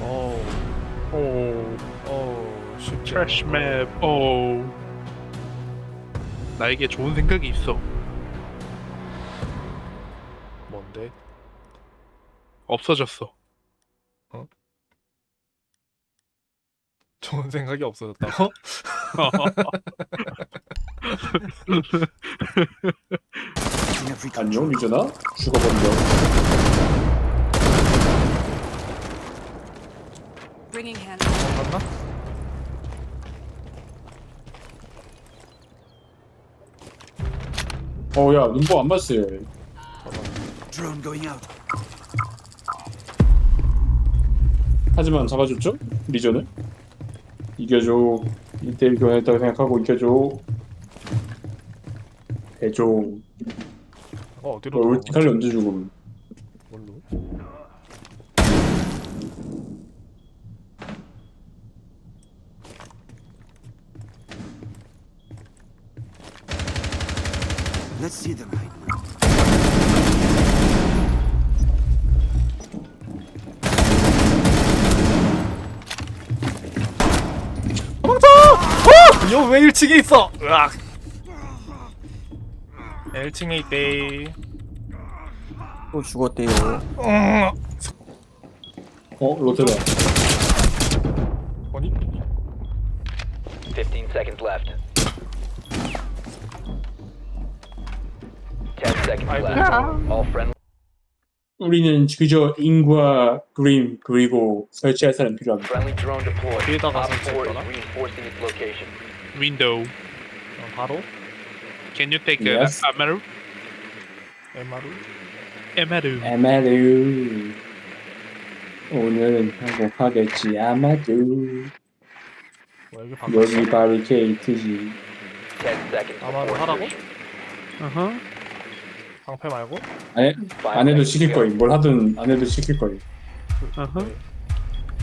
오, 오 오, 쉽지. 트래쉬 맵. 오. 나에게 좋은 생각이 있어. 뭔데? 없어졌어. 좋은 생각이 없어졌다고? 안녕 유준아 죽어버려 Bringing hand. 맞나? 어 야 눈보 안 봤어요 Drone going out. 하지만 잡아줬죠 리전을 이겨줘 1대1 교환했다고 생각하고 이겨줘 해줘 어, 어디로 너 들어간 울티칼리 언제 죽음 뭘로? Let's see them right now. 도망쳐! 어! 이거 왜 1층에 있어? 으악! 1층에 있대. 또 죽었대요. 음. 어 로테다 아니? 15 seconds left. 10 seconds 아이고. left. All friendly. 우리는 그저 인과 그림 그리고 설치할 사람 필요합니다 Friendly drone deployed. 뒤에다가 Op 4 is 설치했더라? reinforcing its location. 윈도우. 어, 바로 Can you take Yes. a Amaru? MR을 Amaru. 아마도 오늘은 행복하겠지 아마도 뭐 여기 바꿔 여기 바리케이트지 10 seconds 아마도 before 하라고? insertion. 어허. 방패 말고? 안, Five 안 해도 시킬. 거임 뭘 하든 안 해도 시킬 거임 어허.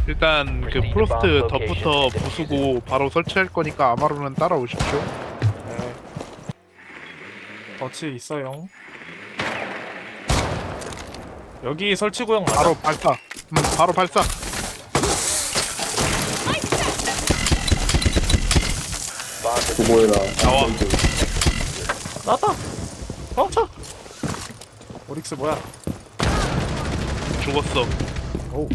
일단 그 프로스트 덧부터 부수고 바로 설치할 거니까 아마루는 따라오십시오. 네. 덫이 있어요. 여기 설치 구역 맞아? 바로 발사. 음, 바로 발사. 그거에다 나와. 나왔다! 멈춰! 오릭스 뭐야? 죽었어. 오.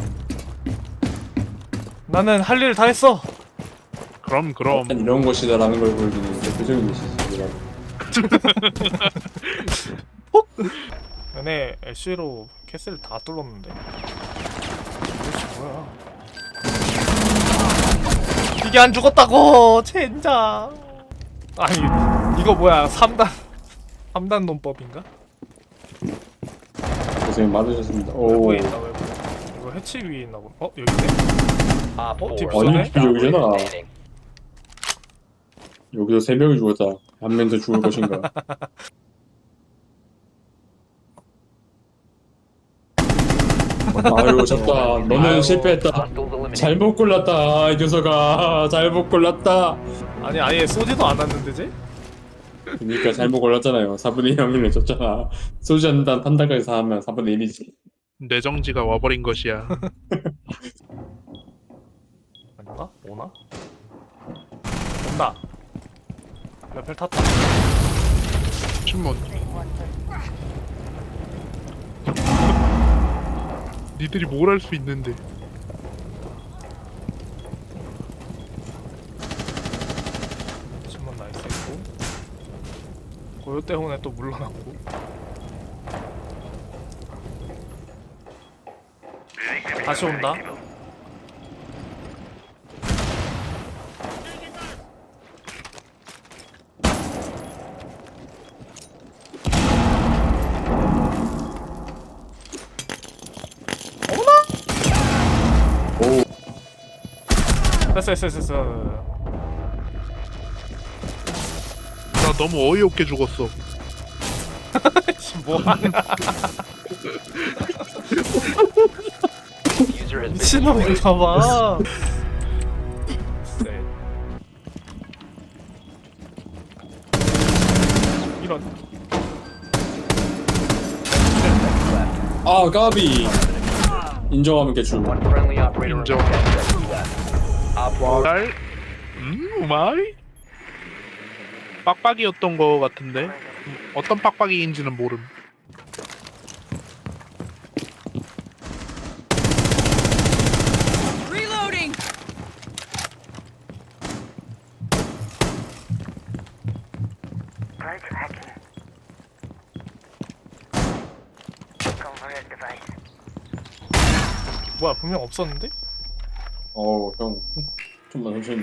나는 할일다 했어! 그럼 그럼. 난 이런 것이다라는 걸 보여주는 대표적인 것이지 얘네 애쉬로 캐슬 다 뚫었는데 도대체 뭐야 이게 안 죽었다고 젠장 아니 이거 뭐야 3단 3단 논법인가? 고생 많으셨습니다 오 외부에 있다 외부 이거 해치 위에 있나 보네 어? 여기네? Op 어, 4딥 아니, last 여기잖아. operator standing. 여기서 세 명이 죽었다 한 명 더 죽을 것인가 아유 졌다 너는. 실패했다 Hostiles eliminated. 잘못 골랐다 이 녀석아 잘못 골랐다 아니 아예 쏘지도 않았는데 쟤? 그러니까 잘못 골랐잖아요 4분의 0을 줬잖아 쏘지 않는다는 판단까지 하면 4분의 1이지 뇌정지가 와버린 것이야. 아닌가? 오나? 온다 레펠 탔다 신문. 니들이 뭘 할 수 있는데. 신문 나이스 있고 고요 때문에 또 물러났고. 다시 온다. 오 됐어 됐어 됐어 너무 어이없게 죽었어. User has been 미친놈인가봐 이런 아 까비 인정하면 개출. One friendly operator Injure. remaining. 10 seconds left. Op 4 날? 음, 우마이? 빡빡이였던 거 같은데 음, 어떤 빡빡이인지는 모름. Reloading! 뭐야 분명 없었는데? 어우 형 좀만 천천히.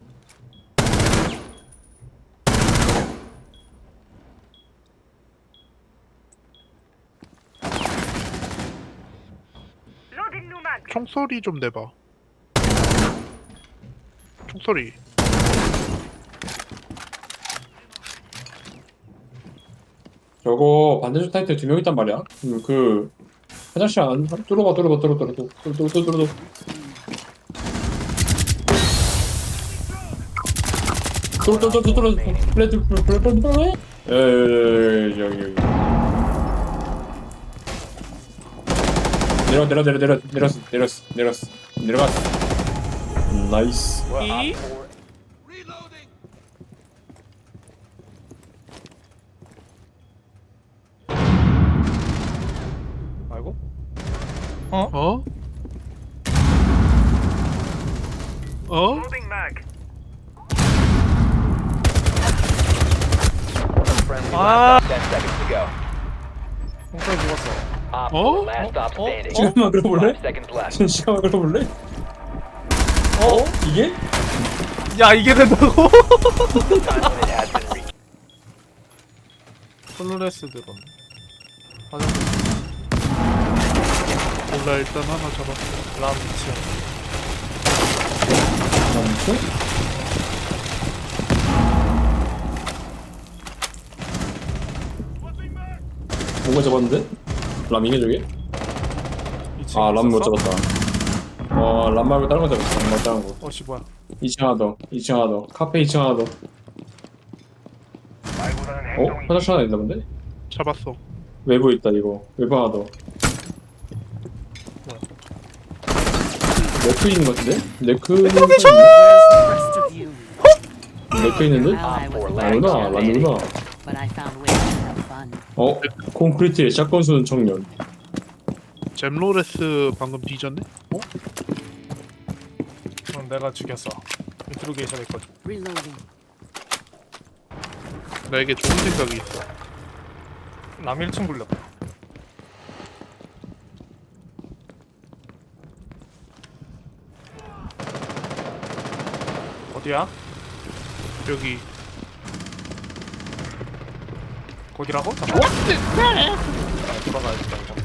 총소리 좀 내봐. 총소리. 저거 반대쪽 타이틀 두명 있단 말이야 음, 그 화장실 안 뚫어봐 뚫어봐 뚫어 뚫어 뚫어 뚫어 뚫어 뚫어 뚫어 뚫어 뚫어 뚫어 플레드 플레드 플레드 에이 여기 여기 내려 내려 내려 내려 내렸어 내렸어 내렸어 내려갔어 음, 나이스 4 말고? 어? 어? friendly last op 10 seconds to go. 홍철 죽었어 Op Oh? 4 last stop Oh? standing. 시간만 끌어볼래? 5 seconds left. 시간만 끌어볼래? 어? 이게? 야 이게 된다고? 플로레스 드론 화장실 몰라 일단 하나 잡았어. 람 2층 아무튼? 뭔가 잡았는데? 람이게 저게? 2층 아, 람못 있었어? 잡았다. 어, 람 말고 다른 거 잡았어. 람 말고 다른 거. 어씨 뭐야 2층 하나 더. 2층 하나 더. 카페 2층 하나 더. 어? 화장실 하나 있나 본데? 잡았어. 외부 있다, 이거. 외부 하나 더. 네크 있는 것 같은데? you? 네크 있는데? Worried 아니구나, already, 람이구나. 어? 콘크리트에 샷건 쏘는 청년. 잼로레스 방금 뒤졌네? 어? 그럼 내가 죽였어 인트로게이션 했거든 Reloading. 나에게 좋은 생각이 있어. 남 1층 굴렸다 어디야? 여기 거기라고? 잠깐만 아, 돌아가야겠다 이거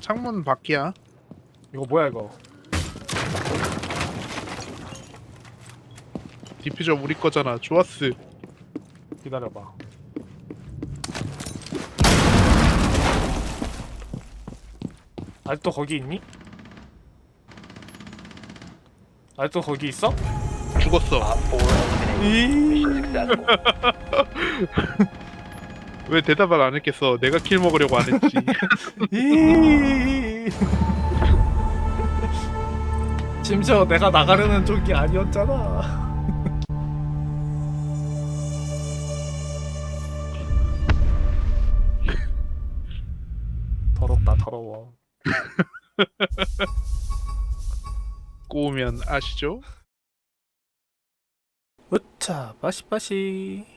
창문 밖이야. 이거 뭐야 이거 디퓨저 우리 거잖아. 좋았어. 기다려봐 아직도 거기 있니? 아직도 거기 있어? 죽었어. Op 4 eliminated. 이 Mission successful. 왜 대답을 안 했겠어? 내가 킬 먹으려고 안 했지. 이 심지어 내가 나가려는 쪽이 아니었잖아. 더럽다 더러워. 꼬우면 아시죠? 으차 빠시빠시.